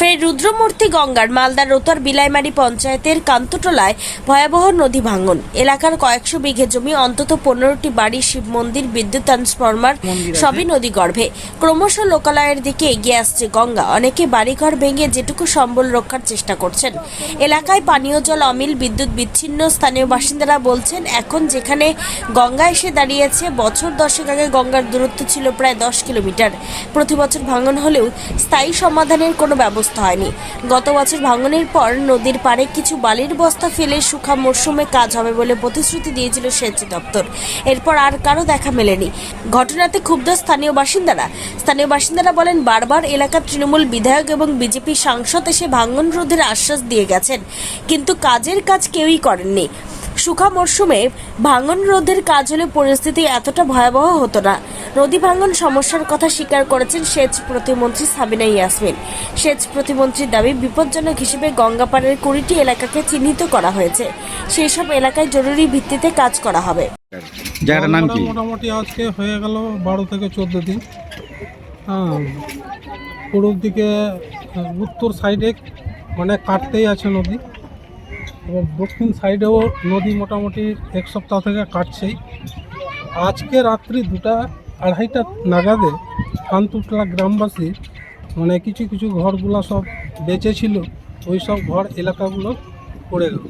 ফের রুদ্রমূর্তি গঙ্গার মালদার রোতার বিলাইমারি পঞ্চায়েতের কান্তটোলায় ভয়াবহ নদী ভাঙন। এলাকার কয়েকশো বিঘে জমি অন্তত পনেরোটি বাড়ি শিব মন্দির বিদ্যুৎ ট্রান্সফরমার সবই নদী গর্ভে। ক্রমশ লোকালয়ের দিকে এগিয়ে আসছে গঙ্গা। অনেকে বাড়িঘর ভেঙে যেটুকু সম্বল রক্ষার চেষ্টা করছেন। এলাকায় পানীয় জল অমিল বিদ্যুৎ বিচ্ছিন্ন স্থানীয় বাসিন্দারা বলছেন এখন যেখানে গঙ্গা এসে দাঁড়িয়েছে বছর দশেক আগে গঙ্গার দূরত্ব ছিল প্রায় দশ কিলোমিটার। প্রতি বছর ভাঙন হলেও স্থায়ী সমাধানের কোনো ব্যবস্থা হয়নি। গত বছর ভাঙনের পর নদীর পাড়ে কিছু বালির বস্তা ফেলে সুখা মরশুমে কাজ হবে বলে প্রতিশ্রুতি দিয়েছিল সেচ দপ্তর এরপর আর কারও দেখা মেলেনি। ঘটনাতে ক্ষুব্ধ স্থানীয় বাসিন্দারা। স্থানীয় বাসিন্দারা বলেন, বারবার এলাকার তৃণমূল বিধায়ক এবং বিজেপি সাংসদ এসে ভাঙন রোধের আশ্বাস দিয়ে গেছেন। কিন্তু কাজের কাজ কেউই করেননি। সুখা মরশুমে ভাঙন রোধের কাজ হলে পরিস্থিতি এতটা ভয়াবহ হতো না। নদী ভাঙন সমস্যার কথা স্বীকার করেছেন সেচ প্রতিমন্ত্রী সাবিনা ইয়াসমিন। সেচ প্রতিমন্ত্রীর দাবি বিপজ্জনক হিসেবে গঙ্গাপাড়ের কুড়িটি এলাকাকে চিহ্নিত করা হয়েছে। সেই সব এলাকায় জরুরি ভিত্তিতে কাজ করা হবে। জায়গাটার নাম কি? মোটামুটি আজকে হয়ে গেল বারো থেকে চোদ্দ দিন। হ্যাঁ পূর্ব দিকে উত্তর সাইডে মানে কাটতেই আছে নদী। এবং দক্ষিণ সাইডেও নদী মোটামুটি এক সপ্তাহ থেকে কাটছেই। আজকে রাত্রি দুটা আড়াইটা নাগাদে কান্তুটলা গ্রামবাসী মানে কিছু কিছু ঘরগুলো সব বেঁচে ছিল ওই সব ঘর এলাকাগুলো পড়ে গেল।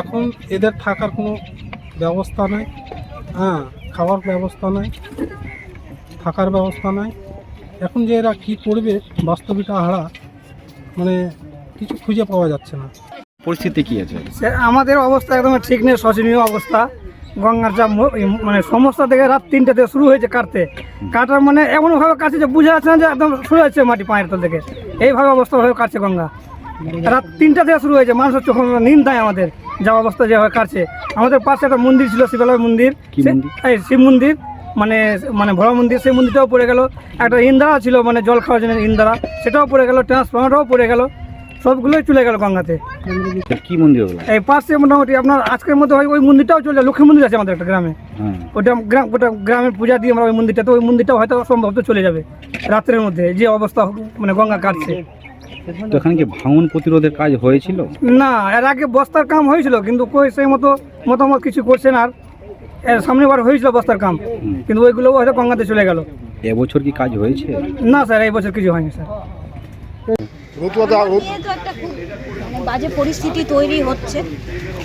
এখন এদের থাকার কোনো ব্যবস্থা নাই হ্যাঁ খাওয়ার ব্যবস্থা নাই, থাকার ব্যবস্থা নাই। এখন যে এরা কী করবে বাস্তবিকটা হারা মানে কিছু খুঁজে পাওয়া যাচ্ছে না। পরিস্থিতি কি আছে? সে আমাদের অবস্থা একদম ঠিক নেই শোচনীয় অবস্থা। গঙ্গার যা মানে সমস্যা থেকে রাত তিনটে থেকে শুরু হয়েছে কাটতে। কাটার মানে এমনভাবে কাটছে যে বোঝা যাচ্ছে না যে একদম শুরু হয়েছে মাটি পায়ের তল থেকে। এইভাবে অবস্থা হয়ে কাটছে গঙ্গা। রাত তিনটা থেকে শুরু হয়েছে মানুষের চোখ নিন দেয় আমাদের। যা অবস্থা যেভাবে কাটছে। আমাদের পাশে একটা মন্দির ছিল শিবালয় মন্দির। সে- শিব মন্দির মানে মানে ভোলা মন্দির সেই মন্দিরটাও পড়ে গেল। একটা ইন্দারা ছিল মানে জল খাওয়ার জন্য ইন্দারা সেটাও পড়ে গেল ট্রান্সফর্মারটাও পড়ে গেল। সবগুলোই চলে গেল গঙ্গাতে। কি মন্দির ওগুলো? এই পাশে মোটামুটি আপনার আজকের মধ্যে হয় ওই মন্দিরটাও চলে যায় লক্ষ্মী মন্দির আছে আমাদের একটা গ্রামে। হ্যাঁ। ওটা গ্রাম ওটা গ্রামের পূজা দিয়ে আমরা ওই মন্দিরটা তো ওই মন্দিরটাও হয়তো সম্ভবত চলে যাবে রাত্রের মধ্যে যে অবস্থা মানে গঙ্গা কাটছে। তো এখানে কি ভাঙন প্রতিরোধের কাজ হয়েছিল? না এর আগে বস্তার কাম হয়েছিল কিন্তু কই সেই মতো মতামত কিছু করছে না আর এর সামনেবার হয়েছিল বস্তার কাম কিন্তু ওইগুলো হয়তো গঙ্গাতে চলে গেল। এবছর কি কাজ হয়েছে? না স্যার এই বছর কিছু হয়নি স্যার। মানে বাজে পরিস্থিতি তৈরি হচ্ছে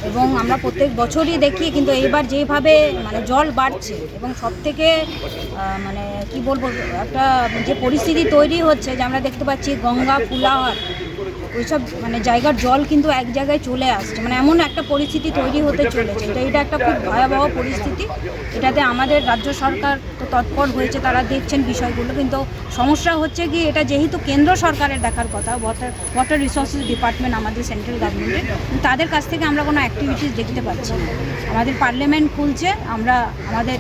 এবং আমরা প্রত্যেক বছরই দেখি, কিন্তু এইবার যেভাবে মানে জল বাড়ছে এবং সব থেকে মানে কি বলব, একটা যে পরিস্থিতি তৈরি হচ্ছে যে আমরা দেখতে পাচ্ছি গঙ্গা ফুলাহাট ওইসব মানে জায়গার জল কিন্তু এক জায়গায় চলে আসছে। মানে এমন একটা পরিস্থিতি তৈরি হতে চলেছে। এটা এটা একটা খুব ভয়াবহ পরিস্থিতি। এটাতে আমাদের রাজ্য সরকার তৎপর হয়েছে, তারা দেখছেন বিষয়গুলো। কিন্তু সমস্যা হচ্ছে কি, এটা যেহেতু কেন্দ্র সরকারের দেখার কথা ওয়াটার ওয়াটার রিসোর্সেস ডিপার্টমেন্ট আমাদের সেন্ট্রাল গভর্নমেন্টের তাদের কাছ থেকে আমরা কোনো অ্যাক্টিভিটিস দেখতে পাচ্ছি না। আমাদের পার্লামেন্ট খুলছে, আমরা আমাদের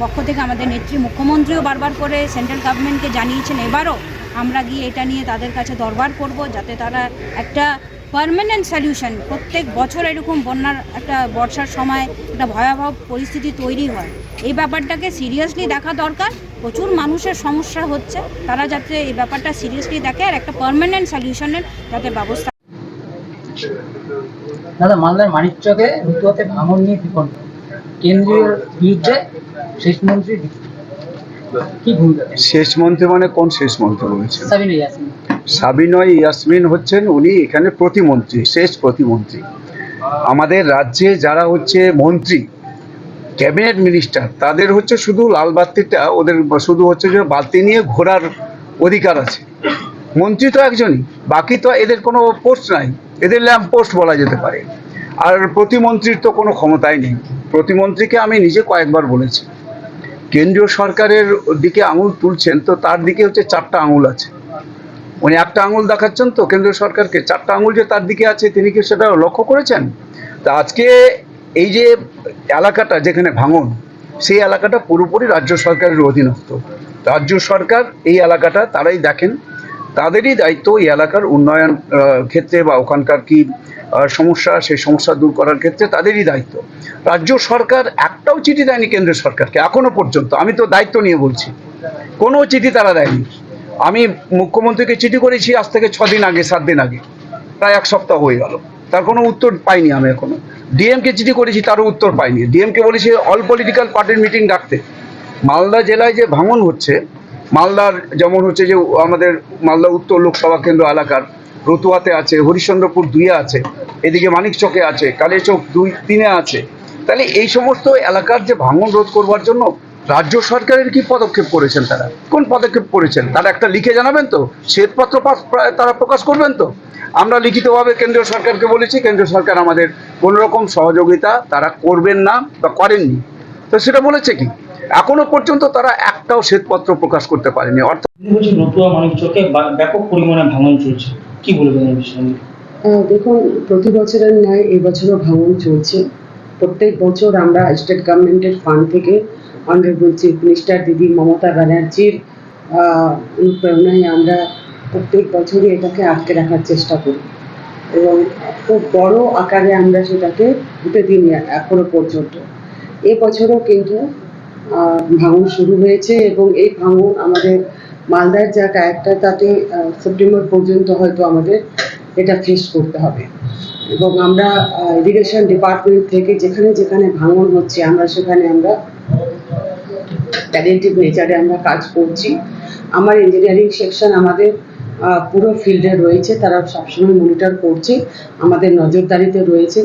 পক্ষ থেকে আমাদের নেত্রী মুখ্যমন্ত্রীও বারবার করে সেন্ট্রাল গভর্নমেন্টকে জানিয়েছেন, এবারও আমরা গিয়ে এটা নিয়ে তাদের কাছে দরবার করব, যাতে তারা একটা পার্মানেন্ট সলিউশন প্রত্যেক বছর এরকম বন্যার একটা বর্ষার সময় একটা ভয়াবহ পরিস্থিতি তৈরি হয়। এই ব্যাপারটাকে সিরিয়াসলি দেখা দরকার। প্রচুর মানুষের সমস্যা হচ্ছে। তারা যাতে এই ব্যাপারটা সিরিয়াসলি দেখে আর একটা পার্মানেন্ট সলিউশনের যাতে ব্যবস্থা দাদা মালদার মানিকচকে রুতুয়াতে ভাঙন নিয়ে বিপন্ন কেন্দ্রীয় বিরুদ্ধে শেষ মন্ত্রী কি ভূমিকা? শেষ মন্ত্রী মানে কোন শেষ মন্ত্রী বলেছেন? সাবিনা ইয়াসমিন। সাবিনয় ইয়াসমিন হচ্ছেন উনি এখানে প্রতিমন্ত্রী, শেষ প্রতিমন্ত্রী। আমাদের রাজ্যে যারা হচ্ছে মন্ত্রী, ক্যাবিনেট মিনিস্টার, তাদের হচ্ছে শুধু লাল বাতিটা ওদের শুধু হচ্ছে যে বাতি নিয়ে ঘোরার অধিকার আছে। মন্ত্রী তো একজনই, বাকি তো এদের কোনো পোস্ট নাই, এদের ল্যাম্প পোস্ট বলা যেতে পারে। আর প্রতিমন্ত্রীর তো কোনো ক্ষমতাই নেই। প্রতিমন্ত্রীকে আমি নিজে কয়েকবার বলেছি। কেন্দ্রীয় সরকারের দিকে আঙুল তুলছেন, তো তার দিকে হচ্ছে চারটা আঙুল আছে। উনি একটা আঙুল দেখাচ্ছেন তো, কেন্দ্রীয় সরকারকে। চারটা আঙুল যে তার দিকে আছে, তিনি কি সেটা লক্ষ্য করেছেন? তা আজকে এই যে এলাকাটা যেখানে ভাঙন, সেই এলাকাটা পুরোপুরি রাজ্য সরকারের অধীনস্থ। রাজ্য সরকার এই এলাকাটা তারাই দেখেন। তাদেরই দায়িত্ব এই এলাকার উন্নয়ন ক্ষেত্রে বা ওখানকার কি সমস্যা, সেই সমস্যা দূর করার ক্ষেত্রে তাদেরই দায়িত্ব। রাজ্য সরকার একটাও চিঠি দেয়নি কেন্দ্র সরকারকে, এখনও পর্যন্ত। আমি তো দায়িত্ব নিয়ে বলছি। কোনো চিঠি তারা দেয়নি। আমি মুখ্যমন্ত্রীকে চিঠি করেছি, আজ থেকে ছদিন আগে, সাত দিন আগে। প্রায় এক সপ্তাহ হয়ে গেল। তার কোনো উত্তর পাইনি আমি এখনও। ডিএমকে চিঠি করেছি, তারও উত্তর পাইনি। ডিএমকে বলেছি অল পলিটিক্যাল পার্টির মিটিং ডাকতে। মালদা জেলায় যে ভাঙন হচ্ছে, মালদার যেমন হচ্ছে যে আমাদের মালদা উত্তর লোকসভা কেন্দ্র এলাকার, রতুয়াতে আছে, হরিশ্চন্দ্রপুর দুইয়ে আছে, এদিকে মানিকচকে আছে কালীচক দুই, তিনে আছে। তাহলে এই সমস্ত এলাকার যে ভাঙন রোধ করবার জন্য রাজ্য সরকারের কি পদক্ষেপ করেছেন তারা? কোন পদক্ষেপ করেছেন? তারা একটা লিখে জানাবেন তো? শ্বেতপত্র তারা প্রকাশ করবেন তো? আমরা লিখিতভাবে কেন্দ্রীয় সরকারকে বলেছি কেন্দ্রীয় সরকার আমাদের কোনো রকম সহযোগিতা তারা করবেন না বা করেননি। তো সেটা বলেছে কি? এখনও পর্যন্ত তারা একটাও শ্বেতপত্র প্রকাশ করতে পারেনি। অর্থাৎ ব্যাপক পরিমাণে ভাঙন চলছে। কি বলবেন এই বিষয়ে? আহ, দেখুন প্রতি বছরের ন্যায় এবছরও ভাঙন চলছে। প্রত্যেক বছর আমরা স্টেট গভর্নমেন্টের ফান্ড থেকে অনারেবল চিফ মিনিস্টার দিদি মমতা ব্যানার্জির অনুপ্রেরণায় আমরা প্রত্যেক বছরই এটাকে আটকে রাখার চেষ্টা করি। এবং খুব বড় আকারে আমরা সেটাকে হতে দিইনি এখনও পর্যন্ত। এবছরও কিন্তু ভাঙন শুরু হয়েছে এবং এই ভাঙন আমাদের মালদার যা ক্যারেক্টার তাতে সেপ্টেম্বর পর্যন্ত হয়তো আমাদের এটা ফেস করতে হবে। এবং আমরা ইরিগেশন ডিপার্টমেন্ট থেকে যেখানে যেখানে ভাঙন হচ্ছে, আমরা সেখানে আমরা প্যারেন্টিভ নেচারে আমরা কাজ করছি। আমার ইঞ্জিনিয়ারিং সেকশন আমাদের পুরো ফিল্ডে রয়েছে, তারা সবসময় মনিটর করছে, আমাদের নজরদারিতে রয়েছে।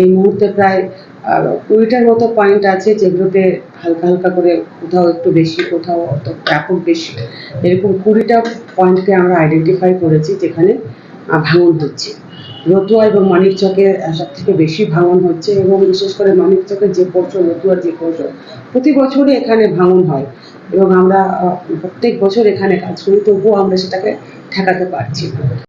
এই মুহূর্তে প্রায় কুড়িটার মতো পয়েন্ট আছে যেগুলোতে হালকা হালকা করে কোথাও একটু বেশি, কোথাও অত ব্যাপক বেশি। এরকম কুড়িটা পয়েন্টকে আমরা আইডেন্টিফাই করেছি, যেখানে ভাঙন হচ্ছে। রতুয়া এবং মানিকচকে সব থেকে বেশি ভাঙন হচ্ছে এবং বিশেষ করে মানিকচকের যে পোর্শন রতুয়ার যে পোর্শন প্রতি বছরই এখানে ভাঙন হয় এবং আমরা প্রত্যেক বছর এখানে কাজ করি, তবুও আমরা সেটাকে ঠেকাতে পারছি না।